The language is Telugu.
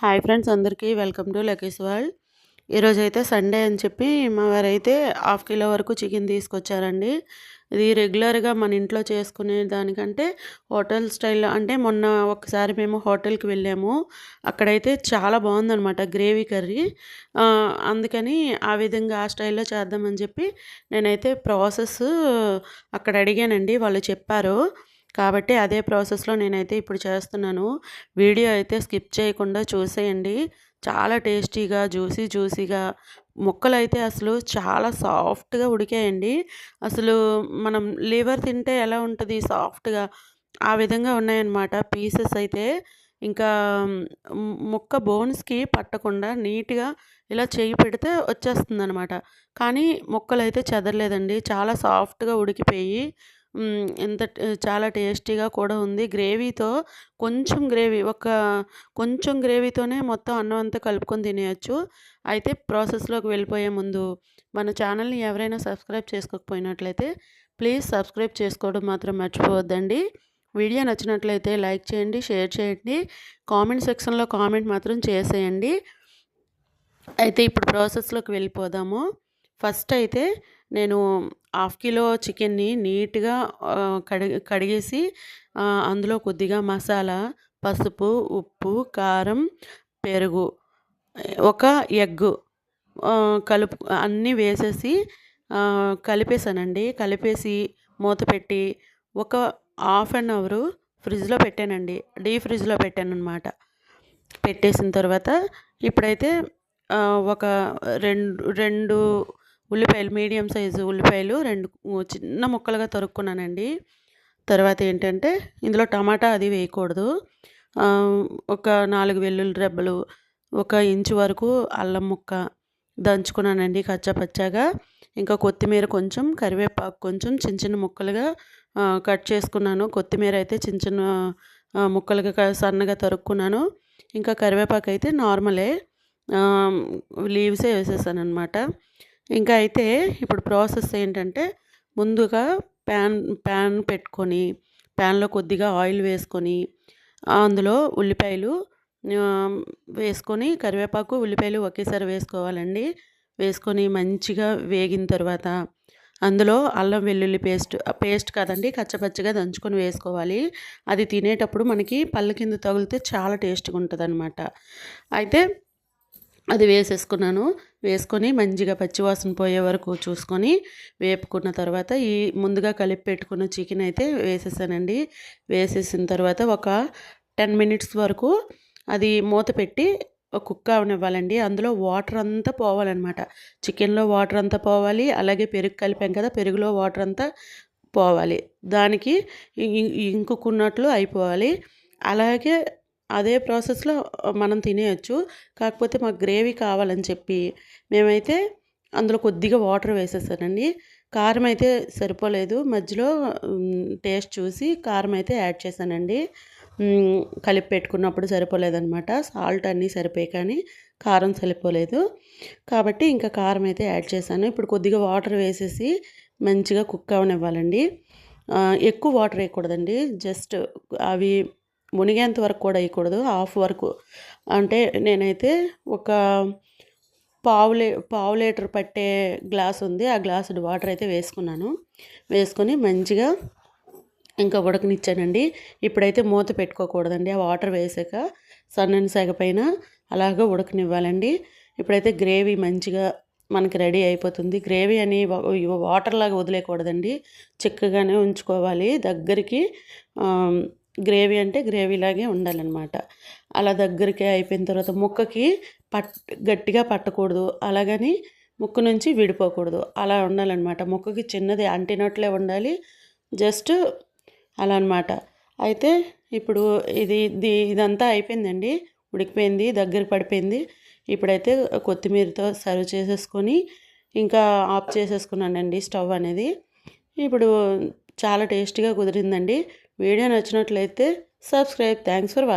హాయ్ ఫ్రెండ్స్ అందరికీ వెల్కమ్ టు లక్కీస్ వరల్డ్. ఈరోజు అయితే సండే అని చెప్పి మా వారైతే హాఫ్ కిలో వరకు చికెన్ తీసుకొచ్చారండి. ఇది రెగ్యులర్గా మన ఇంట్లో చేసుకునే దానికంటే హోటల్ స్టైల్లో అంటే మొన్న ఒకసారి మేము హోటల్కి వెళ్ళాము. అక్కడైతే చాలా బాగుందనమాట గ్రేవీ కర్రీ. అందుకని ఆ విధంగా ఆ స్టైల్లో చేద్దామని చెప్పి నేనైతే ప్రాసెస్ అక్కడ అడిగానండి. వాళ్ళు చెప్పారు. కాబట్టి అదే ప్రాసెస్లో నేనైతే ఇప్పుడు చేస్తున్నాను. వీడియో అయితే స్కిప్ చేయకుండా చూసేయండి. చాలా టేస్టీగా జ్యూసీ జ్యూసీగా ముక్కలు అయితే అసలు చాలా సాఫ్ట్గా ఉడికాయండి. అసలు మనం లివర్ తింటే ఎలా ఉంటుంది? సాఫ్ట్గా ఆ విధంగా ఉన్నాయన్నమాట పీసెస్ అయితే. ఇంకా ముక్క బోన్స్కి పట్టకుండా నీట్గా ఇలా చేయి పెడితే వచ్చేస్తుంది అనమాట కానీ ముక్కలు అయితే చెదరలేదండి. చాలా సాఫ్ట్గా ఉడికిపోయి ఎంత చాలా టేస్టీగా కూడా ఉంది. గ్రేవీతో కొంచెం గ్రేవీ ఒక కొంచెం గ్రేవీతోనే మొత్తం అన్నం అంతా కలుపుకొని తినేయచ్చు. అయితే ప్రాసెస్లోకి వెళ్ళిపోయే ముందు మన ఛానల్ని ఎవరైనా సబ్స్క్రైబ్ చేసుకోకపోయినట్లయితే ప్లీజ్ సబ్స్క్రైబ్ చేసుకోవడం మాత్రం మర్చిపోవద్దండి. వీడియో నచ్చినట్లయితే లైక్ చేయండి షేర్ చేయండి కామెంట్ సెక్షన్లో కామెంట్ మాత్రం చేసేయండి. అయితే ఇప్పుడు ప్రాసెస్లోకి వెళ్ళిపోదాము. ఫస్ట్ అయితే నేను హాఫ్ కిలో చికెన్ని నీట్గా కడిగి కడిగేసి అందులో కొద్దిగా మసాలా పసుపు ఉప్పు కారం పెరుగు ఒక ఎగ్గు కలుపు అన్నీ వేసేసి కలిపేసానండి. కలిపేసి మూత పెట్టి ఒక హాఫ్ అన్ అవరు ఫ్రిడ్జ్లో పెట్టానండి. డీ ఫ్రిడ్జ్లో పెట్టాను అనమాట పెట్టేసిన తర్వాత ఇప్పుడైతే ఒక రెండు రెండు ఉల్లిపాయలు మీడియం సైజు ఉల్లిపాయలు రెండు చిన్న ముక్కలుగా తరుక్కున్నానండి. తర్వాత ఏంటంటే ఇందులో టమాటా అది వేయకూడదు. ఒక నాలుగు వెల్లుల్లి రెబ్బలు ఒక ఇంచు వరకు అల్లం ముక్క దంచుకున్నానండి కచ్చాపచ్చాగా. ఇంకా కొత్తిమీర కొంచెం కరివేపాకు కొంచెం చిన్న చిన్న ముక్కలుగా కట్ చేసుకున్నాను. కొత్తిమీర అయితే చిన్న చిన్న ముక్కలుగా సన్నగా తరుక్కున్నాను. ఇంకా కరివేపాకు అయితే నార్మలే లీవ్సే వేసేసాను అనమాట ఇంకా అయితే ఇప్పుడు ప్రాసెస్ ఏంటంటే ముందుగా ప్యాన్ ప్యాన్ పెట్టుకొని ప్యాన్లో కొద్దిగా ఆయిల్ వేసుకొని అందులో ఉల్లిపాయలు వేసుకొని కరివేపాకు ఉల్లిపాయలు ఒకేసారి వేసుకోవాలండి. వేసుకొని మంచిగా వేగిన తర్వాత అందులో అల్లం వెల్లుల్లి పేస్ట్ పేస్ట్ కాదండి కచ్చపచ్చగా దంచుకొని వేసుకోవాలి. అది తినేటప్పుడు మనకి పళ్ళ కింద తగిలితే చాలా టేస్ట్గా ఉంటుంది అయితే అది వేసేసుకున్నాను. వేసుకొని మంచిగా పచ్చివాసన పోయే వరకు చూసుకొని వేపుకున్న తర్వాత ఈ ముందుగా కలిపి పెట్టుకున్న చికెన్ అయితే వేసేసానండి. వేసేసిన తర్వాత ఒక టెన్ మినిట్స్ వరకు అది మూత పెట్టి కుక్ అవనివ్వాలండి. అందులో వాటర్ అంతా పోవాలన్నమాట. చికెన్లో వాటర్ అంతా పోవాలి. అలాగే పెరుగు కలిపాం కదా పెరుగులో వాటర్ అంతా పోవాలి. దానికి ఇంకుకున్నట్లు అయిపోవాలి. అలాగే అదే ప్రాసెస్లో మనం తినేయచ్చు. కాకపోతే మాకు గ్రేవీ కావాలని చెప్పి మేమైతే అందులో కొద్దిగా వాటర్ వేసేసానండి. కారం అయితే సరిపోలేదు. మధ్యలో టేస్ట్ చూసి కారం అయితే యాడ్ చేశానండి. కలిపి పెట్టుకున్నప్పుడు సరిపోలేదనమాట సాల్ట్ అన్నీ సరిపోయి కానీ కారం సరిపోలేదు. కాబట్టి ఇంకా కారం అయితే యాడ్ చేశాను. ఇప్పుడు కొద్దిగా వాటర్ వేసేసి మంచిగా కుక్ అవనివ్వాలండి. ఎక్కువ వాటర్ వేయకూడదండి. జస్ట్ అవి మునిగేంత వరకు కూడా వేయకూడదు. హాఫ్ వరకు. అంటే నేనైతే ఒక పావు లీ పావు లీటర్ పట్టే గ్లాస్ ఉంది. ఆ గ్లాసు వాటర్ అయితే వేసుకున్నాను. వేసుకొని మంచిగా ఇంకా ఉడకనిచ్చానండి. ఇప్పుడైతే మూత పెట్టుకోకూడదండి. ఆ వాటర్ వేసాక సన్నని సెగ పైన ఉడకనివ్వాలండి. ఇప్పుడైతే గ్రేవీ మంచిగా మనకి రెడీ అయిపోతుంది. గ్రేవీ అని వాటర్లాగా వదిలేయకూడదండి చిక్కగానే ఉంచుకోవాలి. దగ్గరికి గ్రేవీ అంటే గ్రేవీలాగే ఉండాలన్నమాట. అలా దగ్గరికి అయిపోయిన తర్వాత ముక్కకి పట్ గట్టిగా పట్టకూడదు. అలాగని ముక్కు నుంచి విడిపోకూడదు. అలా ఉండాలన్నమాట. ముక్కకి చిన్నది అంటినట్లే ఉండాలి. జస్ట్ అలా అనమాట అయితే ఇప్పుడు ఇది ఇది ఇదంతా అయిపోయిందండి. ఉడికిపోయింది దగ్గర పడిపోయింది. ఇప్పుడైతే కొత్తిమీరతో సర్వ్ చేసేసుకొని ఇంకా ఆఫ్ చేసేసుకున్నానండి స్టవ్ అనేది. ఇప్పుడు చాలా టేస్టీగా కుదిరిందండి. వీడియో నచ్చినట్లయితే సబ్స్క్రైబ్. Thanks for watching